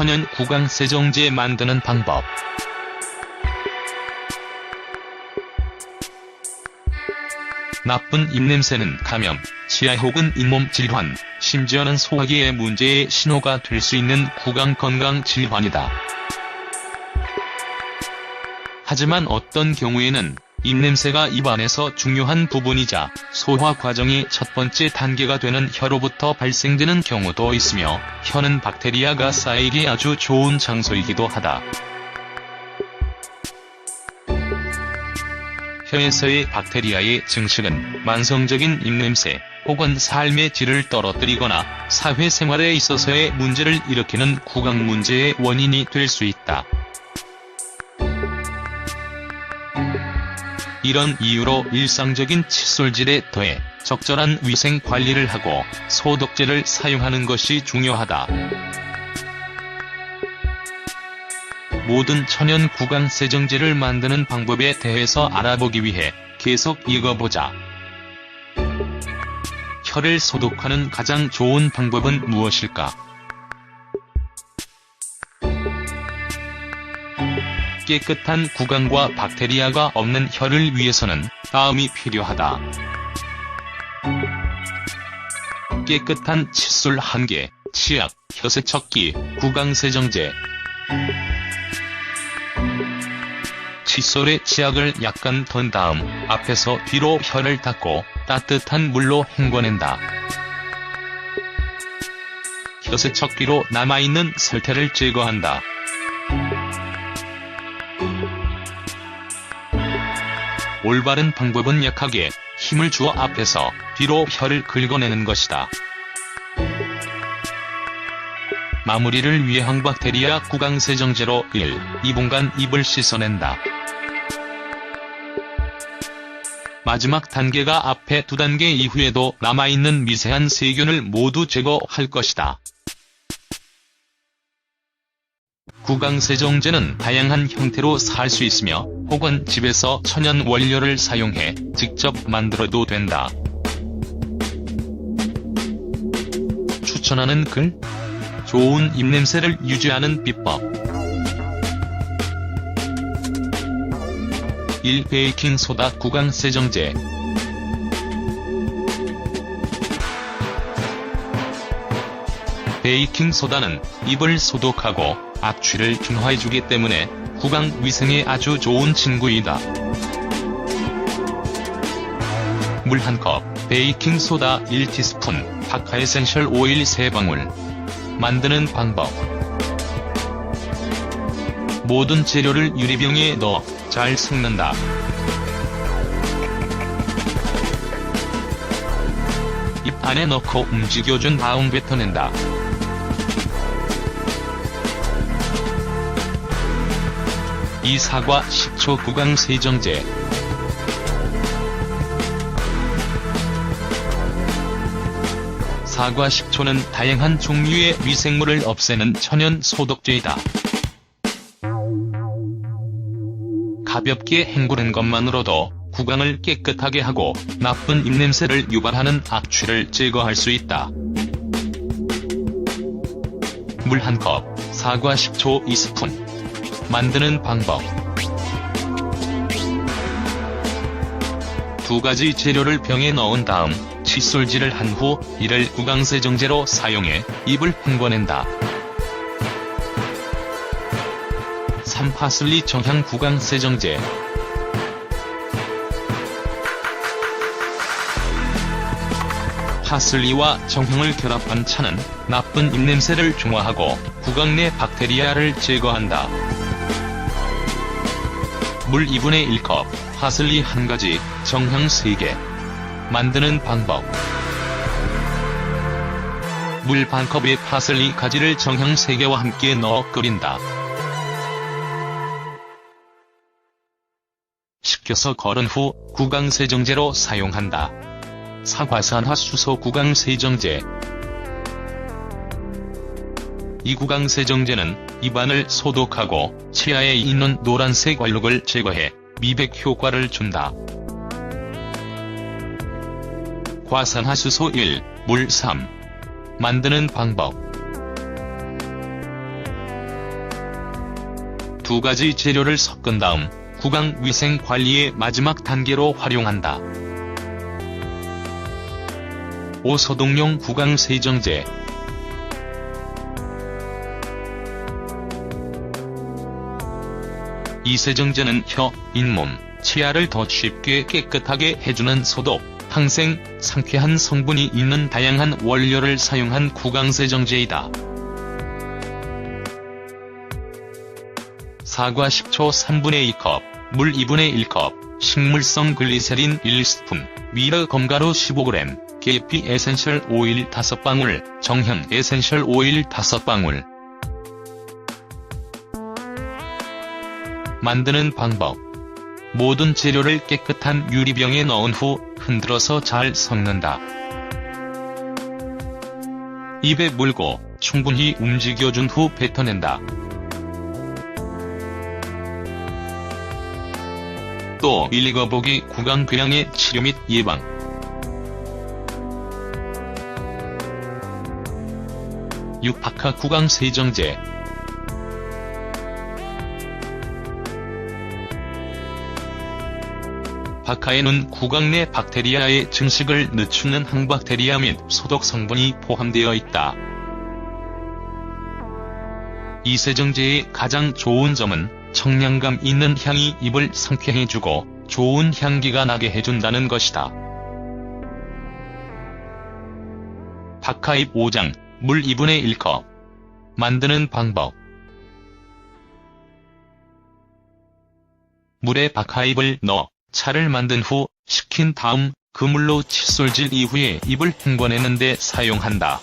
천연 구강 세정제 만드는 방법. 나쁜 입냄새는 감염, 치아 혹은 잇몸 질환, 심지어는 소화기의 문제의 신호가 될 수 있는 구강 건강 질환이다. 하지만 어떤 경우에는 입냄새가 입안에서 중요한 부분이자 소화 과정의 첫 번째 단계가 되는 혀로부터 발생되는 경우도 있으며 혀는 박테리아가 쌓이기 아주 좋은 장소이기도 하다. 혀에서의 박테리아의 증식은 만성적인 입냄새 혹은 삶의 질을 떨어뜨리거나 사회생활에 있어서의 문제를 일으키는 구강 문제의 원인이 될 수 있다. 이런 이유로 일상적인 칫솔질에 더해 적절한 위생 관리를 하고 소독제를 사용하는 것이 중요하다. 모든 천연 구강 세정제를 만드는 방법에 대해서 알아보기 위해 계속 읽어보자. 혀를 소독하는 가장 좋은 방법은 무엇일까? 깨끗한 구강과 박테리아가 없는 혀를 위해서는 다음이 필요하다. 깨끗한 칫솔 1개, 치약, 혀세척기, 구강세정제. 칫솔에 치약을 약간 던 다음 앞에서 뒤로 혀를 닦고 따뜻한 물로 헹궈낸다. 혀세척기로 남아있는 설태를 제거한다. 올바른 방법은 약하게 힘을 주어 앞에서 뒤로 혀를 긁어내는 것이다. 마무리를 위해 항박테리아 구강세정제로 1, 2분간 입을 씻어낸다. 마지막 단계가 앞에 두 단계 이후에도 남아있는 미세한 세균을 모두 제거할 것이다. 구강세정제는 다양한 형태로 살 수 있으며 혹은 집에서 천연 원료를 사용해 직접 만들어도 된다. 추천하는 글? 좋은 입냄새를 유지하는 비법 1. 베이킹소다 구강세정제 베이킹소다는 입을 소독하고 악취를 중화해주기 때문에 구강 위생에 아주 좋은 친구이다. 물 한 컵, 베이킹소다 1티스푼, 파카 에센셜 오일 3방울. 만드는 방법 모든 재료를 유리병에 넣어 잘 섞는다. 입 안에 넣고 움직여준 다음 뱉어낸다. 이 사과 식초 구강 세정제 사과 식초는 다양한 종류의 미생물을 없애는 천연 소독제이다. 가볍게 헹구는 것만으로도 구강을 깨끗하게 하고 나쁜 입냄새를 유발하는 악취를 제거할 수 있다. 물 한 컵, 사과 식초 2스푼. 만드는 방법 두 가지 재료를 병에 넣은 다음 칫솔질을 한 후 이를 구강세정제로 사용해 입을 헹궈낸다. 3. 파슬리 정향 구강세정제 파슬리와 정향을 결합한 차는 나쁜 입냄새를 중화하고 구강 내 박테리아를 제거한다. 물 2분의 1컵, 파슬리 1가지, 정향 3개. 만드는 방법 물 반컵에 파슬리 가지를 정향 3개와 함께 넣어 끓인다. 식혀서 걸은 후 구강세정제로 사용한다. 사과산화수소 구강세정제 이 구강 세정제는 입안을 소독하고 치아에 있는 노란색 얼룩을 제거해 미백 효과를 준다. 과산화수소 1, 물 3. 만드는 방법 두 가지 재료를 섞은 다음 구강 위생 관리의 마지막 단계로 활용한다. 오소독용 구강 세정제 이 세정제는 혀, 잇몸, 치아를 더 쉽게 깨끗하게 해주는 소독, 항생, 상쾌한 성분이 있는 다양한 원료를 사용한 구강세정제이다. 사과 식초 3분의 2컵, 물 2분의 1컵, 식물성 글리세린 1스푼, 미러 검가루 15g, 계피 에센셜 오일 5방울, 정향 에센셜 오일 5방울. 만드는 방법 모든 재료를 깨끗한 유리병에 넣은 후 흔들어서 잘 섞는다. 입에 물고 충분히 움직여준 후 뱉어낸다. 또 1, 2거보기 구강궤양의 치료 및 예방 육박하 구강 세정제 박하에는 구강 내 박테리아의 증식을 늦추는 항박테리아 및 소독 성분이 포함되어 있다. 이 세정제의 가장 좋은 점은 청량감 있는 향이 입을 상쾌해주고 좋은 향기가 나게 해준다는 것이다. 박하잎 5장, 물 2분의 1컵. 만드는 방법 물에 박하잎을 넣어 차를 만든 후 식힌 다음 그물로 칫솔질 이후에 입을 헹궈내는 데 사용한다.